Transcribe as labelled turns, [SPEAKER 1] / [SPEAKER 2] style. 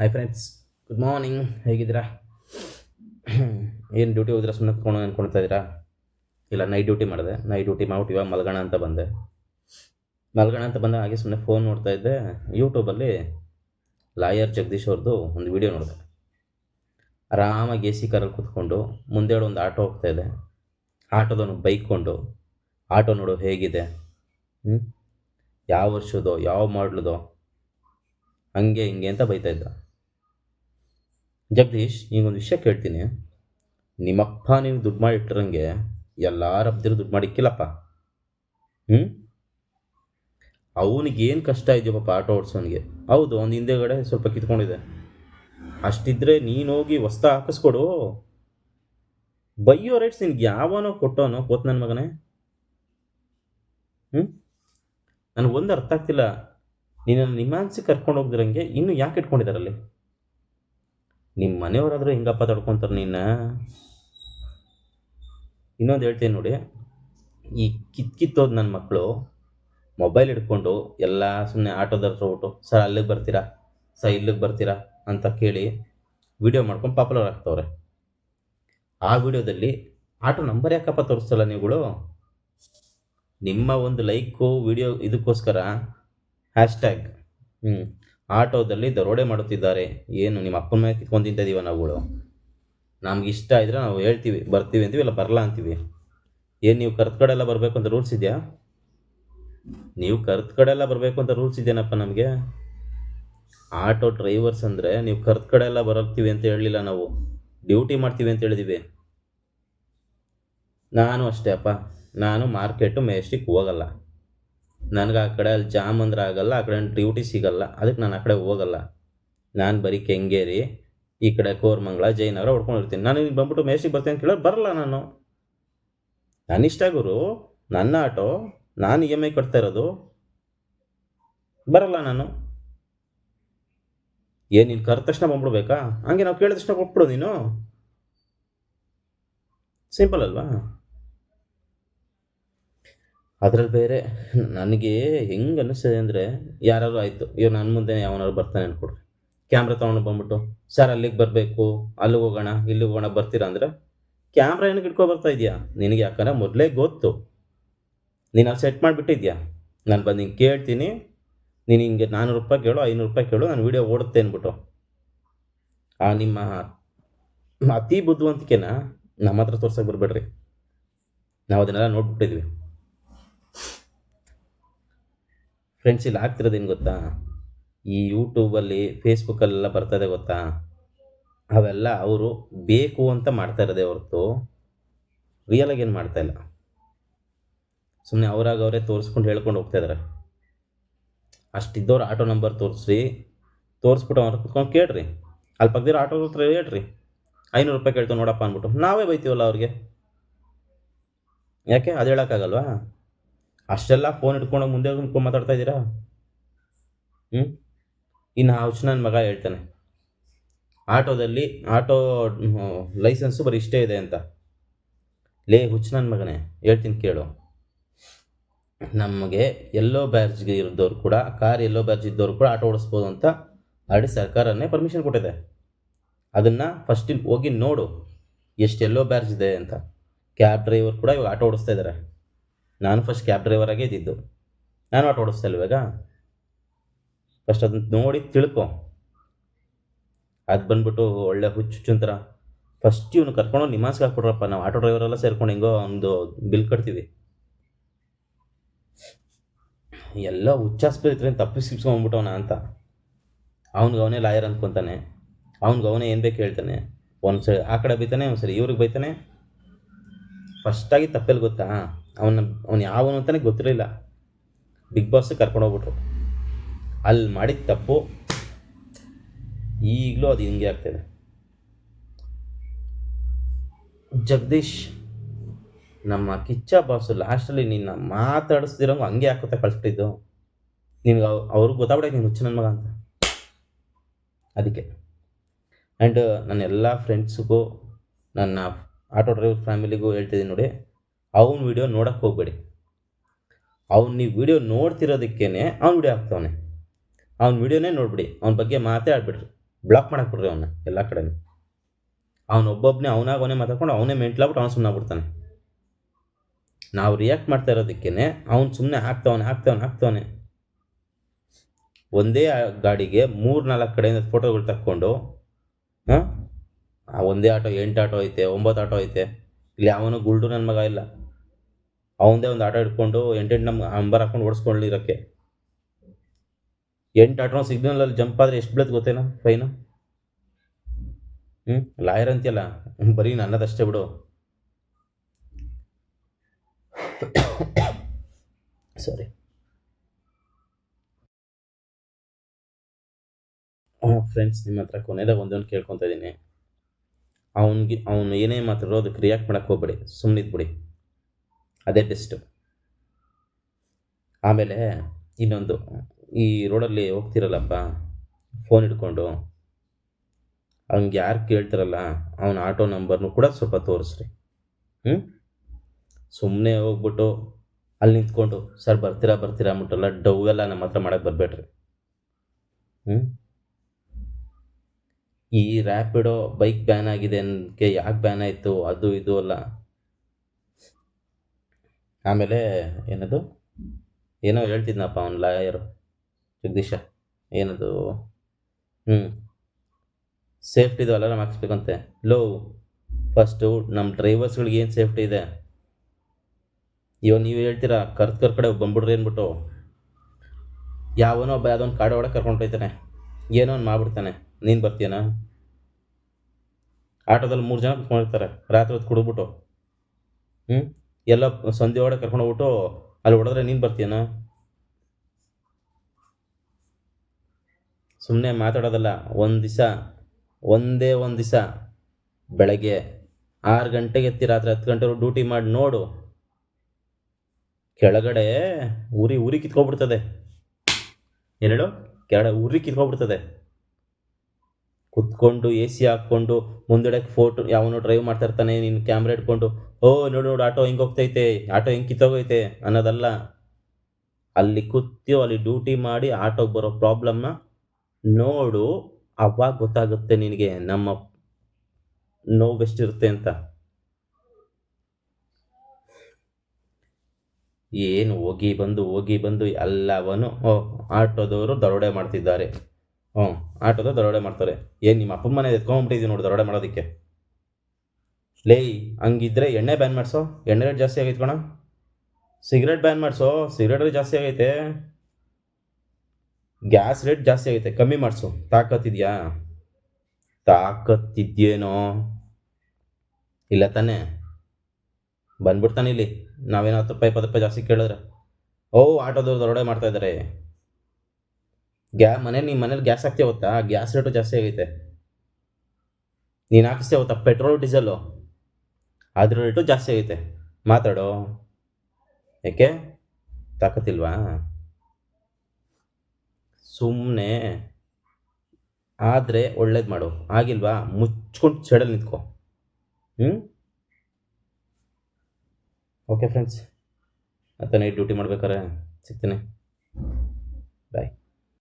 [SPEAKER 1] Hi friends good morning ಹೇಗಿದ್ದೀರಾ? ಏನು duty ಹೋದ್ರೆ ಸುಮ್ಮನೆ ಕುತ್ಕೊಂಡು ಅಂದ್ಕೊಳ್ತಾ ಇದ್ದೀರಾ? ಇಲ್ಲ ನೈಟ್ ಡ್ಯೂಟಿ ಮಾಡಿದೆ. ನೈಟ್ ಡ್ಯೂಟಿ ಮಾಡ್ಬಿಟ್ಟು ಇವಾಗ ಮಲ್ಗೋಣ ಅಂತ ಬಂದೆ. ಮಲ್ಗೋಣ ಅಂತ ಬಂದ ಹಾಗೆ ಸುಮ್ಮನೆ ಫೋನ್ ನೋಡ್ತಾ ಇದ್ದೆ. ಯೂಟ್ಯೂಬಲ್ಲಿ ಲಾಯರ್ ಜಗದೀಶ್ ಅವ್ರದ್ದು ಒಂದು ವಿಡಿಯೋ ನೋಡಿದೆ. ಆರಾಮಾಗಿ ಎ ಸಿ ಕಾರಲ್ಲಿ ಕೂತ್ಕೊಂಡು ಮುಂದೆ ಒಂದು ಆಟೋ ಹೋಗ್ತಾ ಇದೆ. ಆಟೋದವನು ಬೈಕ್ಕೊಂಡು ಆಟೋ ನೋಡು ಹೇಗಿದೆ? ಯಾವ ವರ್ಷದೋ, ಯಾವ ಮಾಡ್ಲದೋ ಹಂಗೆ, ಹಿಂಗೆ ಅಂತ ಬೈತಾ ಇದ್ದ. ಜಗದೀಶ್ ನೀನೊಂದು ವಿಷಯ ಕೇಳ್ತೀನಿ. ನಿಮ್ಮಪ್ಪ ನೀವು ದುಡ್ಡು ಮಾಡಿ ಇಟ್ಟಿರಂಗೆ ಎಲ್ಲಾರ ಅಬ್ದಿರು ದುಡ್ಡು ಮಾಡಿಕ್ಕಿಲ್ಲಪ್ಪ. ಹ್ಞೂ ಅವನಿಗೇನು ಕಷ್ಟ ಇದೆಯೋ ಪಾಪ ಆಟೋ ಓಡಿಸೋನಿಗೆ. ಹೌದು ಒಂದು ಹಿಂದೆಗಡೆ ಸ್ವಲ್ಪ ಕಿತ್ಕೊಂಡಿದೆ. ಅಷ್ಟಿದ್ರೆ ನೀನು ಹೋಗಿ ಹೊಸ್ತ ಹಾಕಿಸ್ಕೊಡು. ಬೈಯೋ ರೈಟ್ಸ್ ನಿನ್ಗೆ ಯಾವನೋ ಕೊಟ್ಟೋನೋ ಕೋತ್ ನನ್ನ ಮಗನೇ? ಹ್ಞೂ ನನಗೆ ಒಂದು ಅರ್ಥ ಆಗ್ತಿಲ್ಲ. ನೀನು ನಿಮಾನ್ಸಿ ಕರ್ಕೊಂಡು ಹೋಗ್ದಿರಂಗೆ ಇನ್ನು ಯಾಕೆ ಇಟ್ಕೊಂಡಿದ್ದಾರಲ್ಲಿ ನಿಮ್ಮ ಮನೆಯವರಾದರೂ ಹಿಂಗಪ್ಪ ತಡ್ಕೊತಾರೆ ನಿನ್ನ ಇನ್ನೊಂದು ಹೇಳ್ತೀನಿ ನೋಡಿ. ಈ ಕಿತ್ ಕಿತ್ತೋದು ನನ್ನ ಮಕ್ಕಳು ಮೊಬೈಲ್ ಹಿಡ್ಕೊಂಡು ಎಲ್ಲ ಸುಮ್ಮನೆ ಆಟೋದ ಹತ್ರ ಹೋಗ್ಬಿಟ್ಟು ಸರ್, ಅಲ್ಲಿಗೆ ಬರ್ತೀರಾ? ಸರ್, ಇಲ್ಲಿಗೆ ಬರ್ತೀರಾ? ಅಂತ ಕೇಳಿ ವಿಡಿಯೋ ಮಾಡ್ಕೊಂಡು ಪಾಪ್ಯುಲರ್ ಆಗ್ತವ್ರೆ. ಆ ವಿಡಿಯೋದಲ್ಲಿ ಆಟೋ ನಂಬರ್ ಯಾಕಪ್ಪ ತೋರಿಸ್ತಲ್ಲ ನೀವುಗಳು? ನಿಮ್ಮ ಒಂದು ಲೈಕು ವಿಡಿಯೋ ಇದಕ್ಕೋಸ್ಕರ ಹ್ಯಾಶ್ಟ್ಯಾಗ್ ಹ್ಞೂ ಆಟೋದಲ್ಲಿ ದರೋಡೆ ಮಾಡುತ್ತಿದ್ದಾರೆ. ಏನು, ನಿಮ್ಮ ಅಪ್ಪನ ಮೇಲೆ ಕಿತ್ಕೊಂಡು ತಿಂತಿದ್ದೀವ ನಾವುಗಳು? ನಮ್ಗೆ ಇಷ್ಟ ಇದ್ರೆ ನಾವು ಹೇಳ್ತೀವಿ, ಬರ್ತೀವಿ ಅಂತೀವಿ, ಇಲ್ಲ ಬರಲ್ಲ ಅಂತೀವಿ. ಏನು, ನೀವು ಕರ್ತ್ ಕಡೆ ಎಲ್ಲ ಬರಬೇಕು ಅಂತ ರೂಲ್ಸ್ ಇದೆಯಾ? ನೀವು ಕರ್ತ್ ಕಡೆ ಎಲ್ಲ ಬರಬೇಕು ಅಂತ ರೂಲ್ಸ್ ಇದೆಯೇನಪ್ಪ ನಮಗೆ? ಆಟೋ ಡ್ರೈವರ್ಸ್ ಅಂದರೆ ನೀವು ಕರ್ತ್ ಕಡೆ ಎಲ್ಲ ಬರೋಗ್ತೀವಿ ಅಂತ ಹೇಳಲಿಲ್ಲ ನಾವು. ಡ್ಯೂಟಿ ಮಾಡ್ತೀವಿ ಅಂತ ಹೇಳಿದ್ದೀವಿ ನಾನು ಅಷ್ಟೇ ಅಪ್ಪ. ನಾನು ಮಾರ್ಕೆಟು ಮೇಸ್ಟಿಕ್ ಹೋಗಲ್ಲ. ನನಗೆ ಆ ಕಡೆ ಅಲ್ಲಿ ಜಾಮ್ ಅಂದ್ರೆ ಆಗಲ್ಲ, ಆ ಕಡೆ ಡ್ಯೂಟಿ ಸಿಗಲ್ಲ, ಅದಕ್ಕೆ ನಾನು ಆ ಕಡೆ ಹೋಗಲ್ಲ. ನಾನು ಬರೀ ಕೆಂಗೇರಿ, ಈ ಕಡೆ ಕೋರ್ಮಂಗ್ಲ, ಜಯನಗರ ಹೊಡ್ಕೊಂಡಿರ್ತೀನಿ ನಾನು ಇಲ್ಲಿ ಬಂದ್ಬಿಟ್ಟು ಮೇಸಿಗೆ ಬರ್ತೀನಿ ಅಂತ ಕೇಳೋದು ಬರಲ್ಲ ನಾನು. ನನ್ನ ಇಷ್ಟ ಗುರು, ನನ್ನ ಆಟೋ, ನಾನು ಇ ಎಂ ಐ ಕಟ್ತಾ ಇರೋದು. ಬರಲ್ಲ ನಾನು. ಏನು ನೀನು ಕರೆದ ತಕ್ಷಣ ಬಂದ್ಬಿಡ್ಬೇಕಾ? ಹಂಗೆ ನಾವು ಕೇಳಿದ ತಕ್ಷಣ ಕೊಟ್ಬಿಡು ನೀನು. ಸಿಂಪಲ್ ಅಲ್ವಾ? ಅದ್ರಲ್ಲಿ ಬೇರೆ ನನಗೆ ಹೆಂಗೆ ಅನ್ನಿಸ್ತದೆ ಅಂದರೆ ಯಾರಾದ್ರು ಆಯಿತು ಇವ್ ನನ್ನ ಮುಂದೆ ಯಾವನಾದ್ರು ಬರ್ತಾನೆ ಅಂದ್ಕೊಡ್ರಿ ಕ್ಯಾಮ್ರಾ ತೊಗೊಂಡು ಬಂದ್ಬಿಟ್ಟು, ಸರ್, ಅಲ್ಲಿಗೆ ಬರಬೇಕು, ಅಲ್ಲಿಗೆ ಹೋಗೋಣ, ಇಲ್ಲಿಗೆ ಹೋಗೋಣ, ಬರ್ತೀರಾ? ಅಂದರೆ ಕ್ಯಾಮ್ರಾ ಏನಕ್ಕೆ ಇಟ್ಕೊ ಬರ್ತಾ ಇದೆಯಾ? ನಿನಗೆ ಯಾಕಂದ್ರೆ ಮೊದಲೇ ಗೊತ್ತು. ನೀನು ಅಲ್ಲಿ ಸೆಟ್ ಮಾಡಿಬಿಟ್ಟಿದ್ಯಾ? ನಾನು ಬಂದು ಹಿಂಗೆ ಕೇಳ್ತೀನಿ. ನೀನು ಹಿಂಗೆ ನಾನ್ನೂರು ರೂಪಾಯಿ ಕೇಳು, ಐನೂರು ರೂಪಾಯಿ ಕೇಳು, ನಾನು ವೀಡಿಯೋ ಓಡುತ್ತೆ ಅಂದ್ಬಿಟ್ಟು ಆ ನಿಮ್ಮ ಅತಿ ಬುದ್ಧಿವಂತಿಕೆನ ನಮ್ಮ ಹತ್ರ ತೋರ್ಸಕ್ಕೆ ಬರಬೇಡ್ರಿ. ನಾವು ಅದನ್ನೆಲ್ಲ ನೋಡ್ಬಿಟ್ಟಿದ್ವಿ. ಫ್ರೆಂಡ್ಸ್ ಇಲ್ಲಿ ಆಗ್ತಿರೋದೇನು ಗೊತ್ತಾ? ಈ ಯೂಟ್ಯೂಬಲ್ಲಿ ಫೇಸ್ಬುಕ್ಕಲ್ಲೆಲ್ಲ ಬರ್ತದೆ ಗೊತ್ತಾ? ಅವೆಲ್ಲ ಅವರು ಬೇಕು ಅಂತ ಮಾಡ್ತಾ ಇರೋದೇ ಹೊರತು ರಿಯಲಾಗಿ ಏನು ಮಾಡ್ತಾ ಇಲ್ಲ. ಸುಮ್ಮನೆ ಅವರಾಗ ಅವರೇ ತೋರಿಸ್ಕೊಂಡು ಹೇಳ್ಕೊಂಡು ಹೋಗ್ತಾ ಇದ್ದಾರೆ ಅಷ್ಟಿದ್ದವ್ರು ಆಟೋ ನಂಬರ್ ತೋರಿಸ್ರಿ, ತೋರಿಸ್ಬಿಟ್ಟು ಅವ್ರ ಕುತ್ಕೊಂಡು ಕೇಳ್ರಿ. ಅಲ್ಲಿ ಪಕ್ಕದಿರೋ ಆಟೋ ಹತ್ರ ಹೇಳ್ರಿ. ಐನೂರು ರೂಪಾಯಿ ಕೇಳ್ತಾವೆ ನೋಡಪ್ಪ ಅಂದ್ಬಿಟ್ಟು ನಾವೇ ಬೈತೀವಲ್ಲ ಅವ್ರಿಗೆ. ಯಾಕೆ? ಅದು ಹೇಳೋಕ್ಕಾಗಲ್ವಾ? ಅಷ್ಟೆಲ್ಲ ಫೋನ್ ಇಟ್ಕೊಂಡು ಮುಂದೆ ನಿಂತ್ಕೊಂಡು ಮಾತಾಡ್ತಾ ಇದ್ದೀರಾ? ಹ್ಞೂ ಇನ್ನು ಆ ನನ್ನ ಮಗ ಹೇಳ್ತಾನೆ. ಆಟೋದಲ್ಲಿ, ಆಟೋ ಲೈಸೆನ್ಸು ಬರೀ ಇಷ್ಟೇ ಇದೆ ಅಂತ. ಲೇ, ಹುಚ್ಚು ನನ್ನ ಮಗನೇ, ಹೇಳ್ತೀನಿ ಕೇಳು. ನಮಗೆ ಎಲ್ಲೋ ಬ್ಯಾರ್ಜ್ಗೆ ಇರೋದವ್ರು ಕೂಡ ಕಾರ್ ಎಲ್ಲೋ ಬ್ಯಾರ್ಜ್ ಇದ್ದವ್ರು ಕೂಡ ಆಟೋ ಓಡಿಸ್ಬೋದು ಅಂತ ಆಲ್ರೆಡಿ ಸರ್ಕಾರನೇ ಪರ್ಮಿಷನ್ ಕೊಟ್ಟಿದೆ. ಅದನ್ನು ಫಸ್ಟ್ ಹೋಗಿ ನೋಡು, ಎಷ್ಟು ಎಲ್ಲೋ ಬ್ಯಾರ್ಜ್ ಇದೆ ಅಂತ. ಕ್ಯಾಬ್ ಡ್ರೈವರ್ ಕೂಡ ಇವಾಗ ಆಟೋ ಓಡಿಸ್ತಾ ಇದ್ದಾರೆ ನಾನು ಫಸ್ಟ್ ಕ್ಯಾಬ್ ಡ್ರೈವರಾಗೇ ಇದ್ದಿದ್ದು. ನಾನು ಆಟೋ ಓಡಿಸ್ತಾ ಇವಾಗ ಫಸ್ಟ್ ಅದನ್ನ ನೋಡಿ ತಿಳ್ಕೊ. ಅದು ಬಂದ್ಬಿಟ್ಟು ಒಳ್ಳೆ ಹುಚ್ಚು ಥರ ಫಸ್ಟ್ ಇವನು ಕರ್ಕೊಂಡು ನಿಮಾಸ್ಗೆ ಹಾಕ್ಬಿಡ್ರಪ್ಪ ನಾವು ಆಟೋ ಡ್ರೈವರೆಲ್ಲ ಸೇರ್ಕೊಂಡು ಹಿಂಗೋ ಒಂದು ಬಿಲ್ ಕಟ್ತೀವಿ. ಎಲ್ಲ ಹುಚ್ಚಾಸ್ಪತ್ರೆ ತಪ್ಪಿಸ್ಕೊಂಡ್ಬಿಟ್ಟವನ ಅಂತ. ಅವ್ನಿಗೆ ಅವನೇ ಲಾಯರ್ ಅಂದ್ಕೊತಾನೆ ಅವ್ನಿಗೆ ಅವನೇ ಏನು ಬೇಕು ಹೇಳ್ತಾನೆ. ಒಂದು ಸರಿ ಆ ಕಡೆ ಬೈತಾನೆ ಒಂದು ಸರಿ ಇವ್ರಿಗೆ ಬೈತಾನೆ. ಫಸ್ಟಾಗಿ ತಪ್ಪೆಲ್ಲಿ ಗೊತ್ತಾ? ಅವನ ಅವ್ನು ಯಾವನು ಅಂತಲೇ ಗೊತ್ತಿರಲಿಲ್ಲ. ಬಿಗ್ ಬಾಸ್ ಕರ್ಕೊಂಡು ಹೋಗ್ಬಿಟ್ರು. ಅಲ್ಲಿ ಮಾಡಿದ ತಪ್ಪು. ಈಗಲೂ ಅದು ಹಿಂಗೆ ಆಗ್ತಾಯಿದೆ ಜಗದೀಶ್, ನಮ್ಮ ಕಿಚ್ಚ ಬಾಸು ಲಾಸ್ಟಲ್ಲಿ ನಿನ್ನ ಮಾತಾಡಿಸ್ದಿರಂಗೆ ಹಂಗೆ ಹಾಕೋತ ಕಳಿಸ್ಬಿಟ್ಟಿದ್ದು ನಿನ್ಗೆ ಅವ್ರಿಗೆ ಗೊತ್ತಾಗ್ಬಿಡೈತೆ ನೀನು ಹುಚ್ಚು ನನ್ನ ಮಗ ಅಂತ. ಅದಕ್ಕೆ. ಆ್ಯಂಡ್ ನನ್ನ ಎಲ್ಲ ಫ್ರೆಂಡ್ಸಿಗೂ ನನ್ನ ಆಟೋ ಡ್ರೈವರ್ ಫ್ಯಾಮಿಲಿಗೂ ಹೇಳ್ತಿದ್ದೀನಿ ನೋಡಿ. ಅವ್ನ ವಿಡಿಯೋ ನೋಡೋಕ್ಕೆ ಹೋಗಬೇಡಿ. ಅವ್ನು ನೀವು ವಿಡಿಯೋ ನೋಡ್ತಿರೋದಕ್ಕೇ ಅವ್ನು ವಿಡಿಯೋ ಹಾಕ್ತವನೆ. ಅವ್ನ ವಿಡಿಯೋನೇ ನೋಡಿಬಿಡಿ. ಅವ್ನ ಬಗ್ಗೆ ಮಾತೇ ಆಡ್ಬಿಡ್ರಿ. ಬ್ಲಾಕ್ ಮಾಡೋಕೆ ಬಿಡ್ರಿ ಅವನ್ನ ಎಲ್ಲ ಕಡೆನೂ. ಅವನೊಬ್ಬೊಬ್ಬನೇ ಅವನಾಗ ಅವನೇ ಮಾತಾಡ್ಕೊಂಡು ಅವನೇ ಮೆಂಟ್ಲಾಗ್ಬಿಟ್ಟು ಅವನು ಸುಮ್ಮನೆ ಬಿಡ್ತಾನೆ ನಾವು ರಿಯಾಕ್ಟ್ ಮಾಡ್ತಾ ಇರೋದಕ್ಕೇ ಅವ್ನು ಸುಮ್ಮನೆ ಹಾಕ್ತವನೆ ಹಾಕ್ತವನೆ ಹಾಕ್ತವನೆ. ಒಂದೇ ಗಾಡಿಗೆ ಮೂರು ನಾಲ್ಕು ಕಡೆಯಿಂದ ಫೋಟೋಗಳು ತಕ್ಕೊಂಡು, ಹಾಂ? ಒಂದೇ ಆಟೋ ಎಂಟು ಆಟೋ ಐತೆ, ಒಂಬತ್ತು ಆಟೋ ಐತೆ. ಇಲ್ಲಿ ಅವನು ಗುಲ್ಡು ನನ್ನ ಮಗ ಇಲ್ಲ. ಅವಂದೇ ಒಂದು ಆಟ ಇಟ್ಕೊಂಡು ಎಂಟೆಂಟು ನಮ್ಮ ಅಂಬರ್ ಹಾಕೊಂಡು ಓಡಿಸ್ಕೊಂಡಿರೋಕ್ಕೆ ಎಂಟು ಆಟೋ ಸಿಗ್ನಲಲ್ಲಿ ಜಂಪ್ ಆದರೆ ಎಷ್ಟು ಬೀಳುತ್ತೆ ಗೊತ್ತೇನಾ ಫೈನು? ಹ್ಞೂ ಲಾಯರ್ ಅಂತೀಯಲ್ಲ, ಬರೀ ನನ್ನದಷ್ಟೇ ಬಿಡು. ಸಾರಿ. ಫ್ರೆಂಡ್ಸ್ ನಿಮ್ಮ ಹತ್ರ ಕೊನೆಯದಾಗ ಒಂದೊಂದು ಕೇಳ್ಕೊತಾ ಇದ್ದೀನಿ. ಅವನಿಗೆ, ಅವನು ಏನೇ ಮಾತಾಡೋ ಅದಕ್ಕೆ ರಿಯಾಕ್ಟ್ ಮಾಡೋಕ್ಕೆ ಹೋಗ್ಬೇಡಿ ಸುಮ್ಮನಿದ್ಬಿಡಿ ಅದೇ ಬೆಸ್ಟು ಆಮೇಲೆ ಇನ್ನೊಂದು, ಈ ರೋಡಲ್ಲಿ ಹೋಗ್ತಿರಲ್ಲಪ್ಪ ಫೋನ್ ಹಿಡ್ಕೊಂಡು, ಅವ್ನಿಗೆ ಯಾರು ಕೇಳ್ತಿರಲ್ಲ, ಅವನ ಆಟೋ ನಂಬರ್ನು ಕೂಡ ಸ್ವಲ್ಪ ತೋರಿಸ್ರಿ. ಹ್ಞೂ ಸುಮ್ಮನೆ ಹೋಗ್ಬಿಟ್ಟು ಅಲ್ಲಿ ನಿಂತ್ಕೊಂಡು, ಸರ್ ಬರ್ತೀರಾ ಬರ್ತೀರಾ? ಅಂದ್ಬಿಟ್ಟಲ್ಲ ಎಲ್ಲ ನಮ್ಮ ಹತ್ರ ಮಾಡೋಕ್ಕೆ ಬರಬೇಡ್ರಿ. ಹ್ಞೂ ಈ ರ್ಯಾಪಿಡೋ ಬೈಕ್ ಬ್ಯಾನ್ ಆಗಿದೆ ಅನ್ಕೆ ಯಾಕೆ ಬ್ಯಾನ್ ಆಯಿತು? ಅದು ಇದು ಅಲ್ಲ. ಆಮೇಲೆ ಏನದು? ಏನೋ ಹೇಳ್ತಿದ್ನಪ್ಪ ಅವ್ನು ಲಾಯರು ಜಗದೀಶ. ಏನದು? ಹ್ಞೂ ಸೇಫ್ಟಿದು ಅಲಾರಾಮ್ ಹಾಕ್ಸ್ಬೇಕಂತೆ. ಲೋ ಫಸ್ಟು ನಮ್ಮ ಡ್ರೈವರ್ಸ್ಗಳಿಗೆ ಏನು ಸೇಫ್ಟಿ ಇದೆ? ಇವಾಗ ನೀವು ಹೇಳ್ತೀರಾ ಕರ್ತ್ ಕರ್ ಕಡೆ ಬಂದ್ಬಿಡ್ರಿ ಅಂದ್ಬಿಟ್ಟು. ಯಾವನೋ ಒಬ್ಬ ಯಾವುದೋ ಒಂದು ಕಾಡು ಒಳಗೆ ಕರ್ಕೊಂಡು ಹೋಗ್ತಾನೆ. ಏನೋ ಒಂದು ಮಾಡ್ಬಿಡ್ತಾನೆ. ನೀನು ಬರ್ತೀಯನಾ? ಆಟೋದಲ್ಲಿ ಮೂರು ಜನ ಕುತ್ಕೊಂಡಿರ್ತಾರೆ. ರಾತ್ರಿ ಹೊತ್ತು ಕುಡಿದ್ಬಿಟ್ಟು. ಹ್ಞೂ ಎಲ್ಲ ಸಂಧಿ ಒಳಗೆ ಕರ್ಕೊಂಡು ಹೋಗ್ಬಿಟ್ಟು ಅಲ್ಲಿ ಹೊಡೆದ್ರೆ ನೀನು ಬರ್ತೀಯನ? ಸುಮ್ಮನೆ ಮಾತಾಡೋದಲ್ಲ, ಒಂದು ದಿವಸ, ಒಂದೇ ಒಂದು ದಿವಸ ಬೆಳಗ್ಗೆ ಆರು ಗಂಟೆಗೆ ಎತ್ತಿ ರಾತ್ರಿ ಹತ್ತು ಗಂಟೆವರೆಗೂ ಡ್ಯೂಟಿ ಮಾಡಿ ನೋಡು. ಕೆಳಗಡೆ ಉರಿ ಉರಿ ಕಿತ್ಕೊಬಿಡ್ತದೆ. ಏನು ಕೆಳ ಉರಿ ಕಿತ್ಕೊಬಿಡ್ತದೆ. ಕುತ್ಕೊಂಡು ಎ ಸಿ ಹಾಕ್ಕೊಂಡು ಮುಂದೆಡಕ್ಕೆ ಫೋಟೋ ಯಾವನೋ ಡ್ರೈವ್ ಮಾಡ್ತಾ ಇರ್ತಾನೆ, ನೀನು ಕ್ಯಾಮ್ರಾ ಇಟ್ಕೊಂಡು ಓ, ನೋಡು ನೋಡು, ಆಟೋ ಹಿಂಗೆ ಹೋಗ್ತೈತೆ, ಆಟೋ ಹಿಂಗೆ ಕಿತ್ತೋಗೈತೆ, ಅನ್ನೋದಲ್ಲ. ಅಲ್ಲಿ ಕೂತ್ಯೋ, ಅಲ್ಲಿ ಡ್ಯೂಟಿ ಮಾಡಿ ಆಟೋಗೆ ಬರೋ ಪ್ರಾಬ್ಲಮ್ನ ನೋಡು, ಅವಾಗ ಗೊತ್ತಾಗುತ್ತೆ ನಿನಗೆ ನಮ್ಮ ನೋವು ಎಷ್ಟಿರುತ್ತೆ ಅಂತ. ಏನು, ಹೋಗಿ ಬಂದು ಹೋಗಿ ಬಂದು ಎಲ್ಲವನು, ಓ, ಆಟೋದವರು ದರೋಡೆ ಮಾಡ್ತಿದ್ದಾರೆ. ಹ್ಞೂ ಆಟೋದವ್ರು ದರೋಡೆ ಮಾಡ್ತಾರೆ. ಏನು ನಿಮ್ಮ ಅಪ್ಪನ ಮನೆ ಎತ್ಕೊಂಬಿಟ್ಟಿದ್ದೀವಿ ನೋಡಿ ದರೋಡೆ ಮಾಡೋದಕ್ಕೆ. ಲೇಯ್ ಹಂಗಿದ್ರೆ ಎಣ್ಣೆ ಬ್ಯಾನ್ ಮಾಡಿಸೋ. ಎಣ್ಣೆ ರೇಟ್ ಜಾಸ್ತಿ ಆಗೈತೆ ಕಣ. ಸಿಗರೇಟ್ ಬ್ಯಾನ್ ಮಾಡಿಸೋ. ಸಿಗರೇಟ್ ರೇಟ್ ಜಾಸ್ತಿ ಆಗೈತೆ. ಗ್ಯಾಸ್ ರೇಟ್ ಜಾಸ್ತಿ ಆಗೈತೆ. ಕಮ್ಮಿ ಮಾಡಿಸು. ತಾಕತ್ತಿದ್ಯಾ? ತಾಕತ್ತಿದ್ಯೇನೋ ಇಲ್ಲ ತಾನೇ. ಬಂದ್ಬಿಡ್ತಾನೆ ಇಲ್ಲಿ. ನಾವೇನೋ ಹತ್ತು ರೂಪಾಯಿ, ಇಪ್ಪತ್ತು ರೂಪಾಯಿ ಜಾಸ್ತಿ ಕೇಳಿದ್ರೆ. ಓ, ಆಟೋದವ್ರು ದರೋಡೆ ಮಾಡ್ತಾ ಇದ್ದಾರೆ. ಗ್ಯಾ, ಮನೇಲಿ ನಿಮ್ಮ ಮನೇಲಿ ಗ್ಯಾಸ್ ಹಾಕ್ತೇ ಗೊತ್ತಾ? ಗ್ಯಾಸ್ ರೇಟು ಜಾಸ್ತಿ ಆಗೈತೆ. ನೀನು ಹಾಕಿಸ್ತೇ ಗೊತ್ತಾ? ಪೆಟ್ರೋಲ್ ಡೀಸೆಲ್ಲು ಅದ್ರ ರೇಟು ಜಾಸ್ತಿ ಆಗೈತೆ. ಮಾತಾಡೋ. ಯಾಕೆ ತಾಕತ್ತಿಲ್ವಾ? ಸುಮ್ಮನೆ ಆದರೆ ಒಳ್ಳೇದು ಮಾಡು. ಆಗಿಲ್ವಾ? ಮುಚ್ಕೊಂಡು ಸೈಡಲ್ಲಿ ನಿಂತ್ಕೊ. ಹ್ಞೂ ಓಕೆ ಫ್ರೆಂಡ್ಸ್ ಮತ್ತೆ ನೈಟ್ ಡ್ಯೂಟಿ ಮಾಡ್ಬೇಕಾರೆ ಸಿಗ್ತೀನಿ. ಬಾಯ್